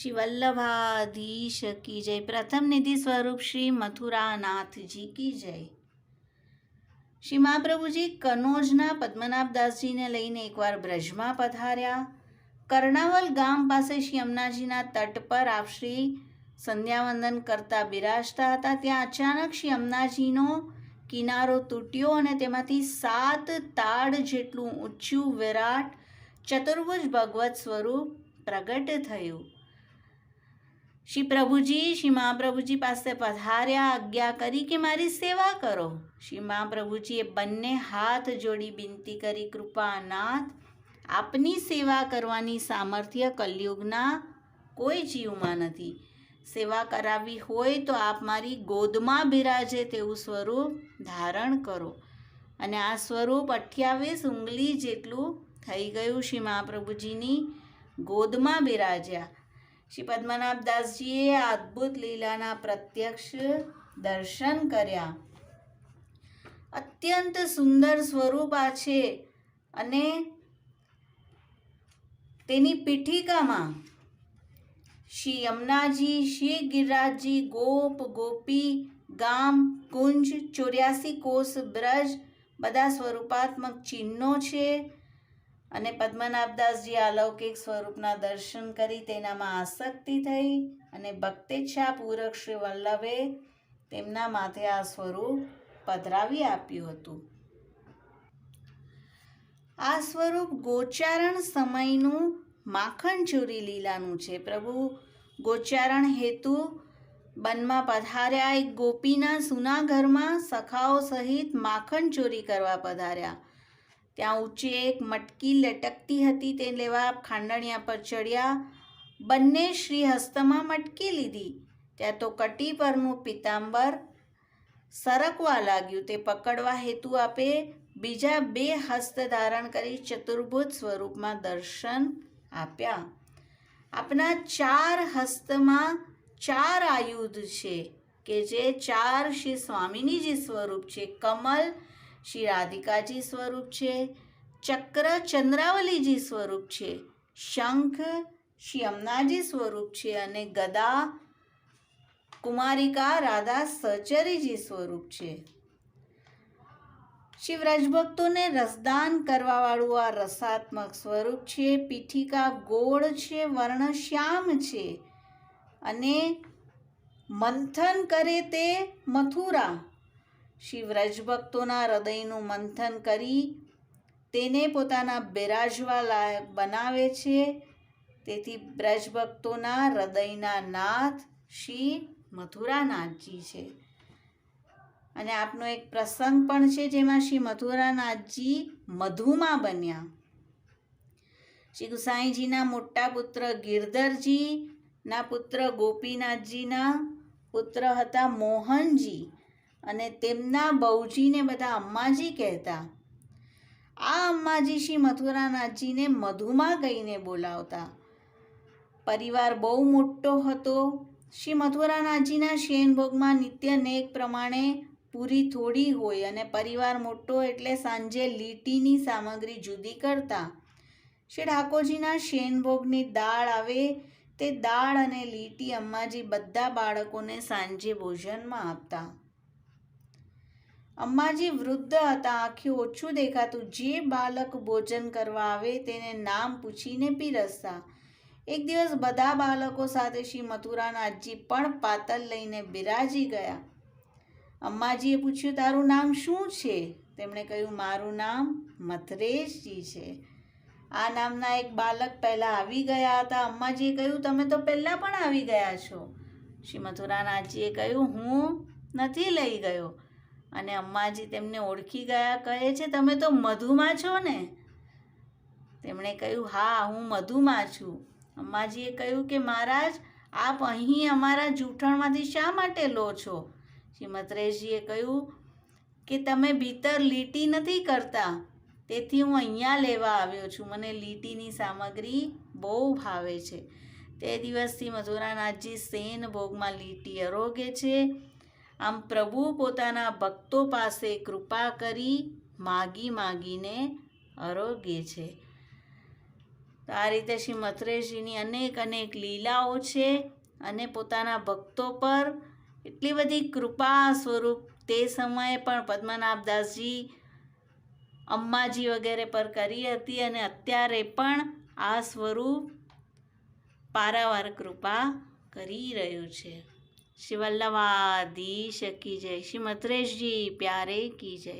શ્રી વલ્લભાધીશ કી જય. પ્રથમ નિધિ સ્વરૂપ શ્રી મથુરાનાથજી કી જય. શ્રી મહાપ્રભુજી કનોજના પદ્મનાભદાસજીને લઈને એકવાર બ્રજમાં પધાર્યા. કર્ણાવલ ગામ પાસે શ્રી અમનાજીના તટ પર આપ શ્રી સંધ્યાવંદન કરતા બિરાજતા હતા. ત્યાં અચાનક શ્રી અમનાજીનો કિનારો તૂટ્યો અને તેમાંથી સાત તાડ જેટલું ઊંચું વિરાટ ચતુર્ભુજ ભગવત સ્વરૂપ પ્રગટ થયું. શ્રી પ્રભુજી, શ્રી મહાપ્રભુજી પાસે પધાર્યા, આજ્ઞા કરી કે મારી સેવા કરો. શ્રી મહાપ્રભુજીએ બંને હાથ જોડી વિનંતી કરી કૃપાનાથ આપની સેવા કરવાની સામર્થ્ય કલયુગના કોઈ જીવમાં નથી. સેવા કરાવવી હોય તો આપ મારી ગોદમાં બિરાજે તેવું સ્વરૂપ ધારણ કરો. અને આ સ્વરૂપ અઠ્યાવીસ ઉંગલી જેટલું થઈ ગયું શ્રી મહાપ્રભુજીની ગોદમાં બિરાજ્યા. શ્રી પદ્મનાભદાસજીએ અદ્ભુત લીલાના પ્રત્યક્ષ દર્શન કર્યા. અત્યંત સુંદર સ્વરૂપ આ છે અને તેની પીઠિકામાં શ્રી યમુનાજી, શ્રી ગિરિરાજજી, ગોપ, ગોપી, ગામ કુંજ ચોર્યાસી કોષ, બ્રજ બધા સ્વરૂપાત્મક ચિહ્નો છે. અને પદ્મનાભદાસજી અલૌકિક સ્વરૂપના દર્શન કરી તેનામાં આસક્તિ થઈ અને ભક્તેચ્છા પૂરક શ્રી વલ્લભે તેમના માથે આ સ્વરૂપ પધરાવી આપ્યું હતું. આ સ્વરૂપ ગોચારણ સમયનું માખણ ચોરી લીલાનું છે. પ્રભુ, ગોચારણ હેતુ બનમાં પધાર્યા એક ગોપીના સુના ઘરમાં સખાઓ સહિત માખણ ચોરી કરવા પધાર્યા. ત્યાં ઊંચે એક મટકી લટકતી હતી, તે લેવા ખાંડણિયા પર ચડ્યા. બંને શ્રી હસ્તમાં મટકી લીધી. ત્યાં તો કટી પરનું પિતાંબર સરકવા લાગ્યું. તે પકડવા હેતુ આપે બીજા બે હસ્ત ધારણ કરી ચતુર્ભુજ સ્વરૂપમાં દર્શન આપ્યા. આપના ચાર હસ્તમાં ચાર આયુધ છે, કે જે ચાર શ્રી સ્વામિનીજી સ્વરૂપ છે. કમલ શ્રી રાધિકાજી સ્વરૂપ છે, ચક્ર ચંદ્રાવલીજી સ્વરૂપ છે, શંખ શ્રી અમનાજી સ્વરૂપ છે અને ગદા કુમારિકા રાધા સચરીજી સ્વરૂપ છે. શિવ રજભક્તોને રસદાન કરવાવાળું આ રસાત્મક સ્વરૂપ છે, પીઠિકા ગોળ છે, વર્ણ શ્યામ છે અને મંથન કરે તે મથુરા. શિવ રજભક્તોના હૃદયનું મંથન કરી તેને પોતાના બિરાજવા લાયક બનાવે છે. તેથી બ્રજભક્તોના હૃદયના નાથ શ્રી મથુરાનાથજી છે. અને આપનો એક પ્રસંગ પણ છે જેમાં શ્રી મથુરાનાથજી મધુમાં બન્યા. શ્રી ગુસાઈજીના મોટા પુત્ર ગિરધરજીના પુત્ર ગોપીનાથજીના પુત્ર હતા મોહનજી. અને તેમના બહુજીને બધા અમ્માજી કહેતા. આ અમ્માજી શ્રી મથુરાનાથજીને મધુમાં કહીને બોલાવતા. પરિવાર બહુ મોટો હતો. શ્રી મથુરાનાથજીના શેનભોગમાં નિત્ય નેક પ્રમાણે પૂરી થોડી હોય અને પરિવાર મોટો એટલે સાંજે લીટીની સામગ્રી જુદી કરતા. શ્રી ઠાકોરજીના શેનભોગની દાળ આવે તે દાળ અને લીટી અમ્માજી બધા બાળકોને સાંજે ભોજનમાં આપતા. અમ્માજી વૃદ્ધ હતા, આંખે ઓછું દેખાતું. જે બાળક ભોજન કરવા આવે તેને નામ પૂછીને પીરસતા. એક દિવસ બધા બાળકો સાથે શ્રી મથુરાનાથજી પણ પાતલ લઈને બિરાજી ગયા. અમ્માજીએ પૂછ્યું, તારું નામ શું છે? તેમણે કહ્યું, મારું નામ મથરેશજી છે. આ નામના એક બાળક પહેલાં આવી ગયા હતા. અમ્માજીએ કહ્યું, તમે તો પહેલાં પણ આવી ગયા છો. શ્રી મથુરાનાથજીએ કહ્યું, હું નથી લઈ ગયો. અને અમ્માજી તેમને ઓળખી ગયા કહે છે, તમે તો મધુમાં છો ને? તેમણે કહ્યું, હા, હું મધુમાં છું. અમ્માજીએ કહ્યું કે, મહારાજ, આપ અહીં અમારા જૂઠણમાંથી શા માટે લો છો? શ્રી મદ્રેશજીએ કહ્યું કે, તમે ભીતર લીટી નથી કરતા, તેથી હું અહીંયા લેવા આવ્યો છું. મને લીટીની સામગ્રી બહુ ભાવે છે. તે દિવસથી મધુરાનાથજી સેન ભોગમાં લીટી અરોગે છે. આમ પ્રભુ પોતાના ભક્તો પાસે કૃપા કરી માગી માગીને આરોગ્ય છે. તો આ રીતે શ્રી મથરેશજીની અનેક અનેક લીલાઓ છે અને પોતાના ભક્તો પર એટલી બધી કૃપા સ્વરૂપ તે સમયે પણ પદ્મનાભદાસજી અંબાજી વગેરે પર કરી હતી અને અત્યારે પણ આ સ્વરૂપ પારાવાર કૃપા કરી રહ્યું છે. શ્રી વલ્લભાધીશ કી જય શ્રી મથરેશજી પ્યારે કી જય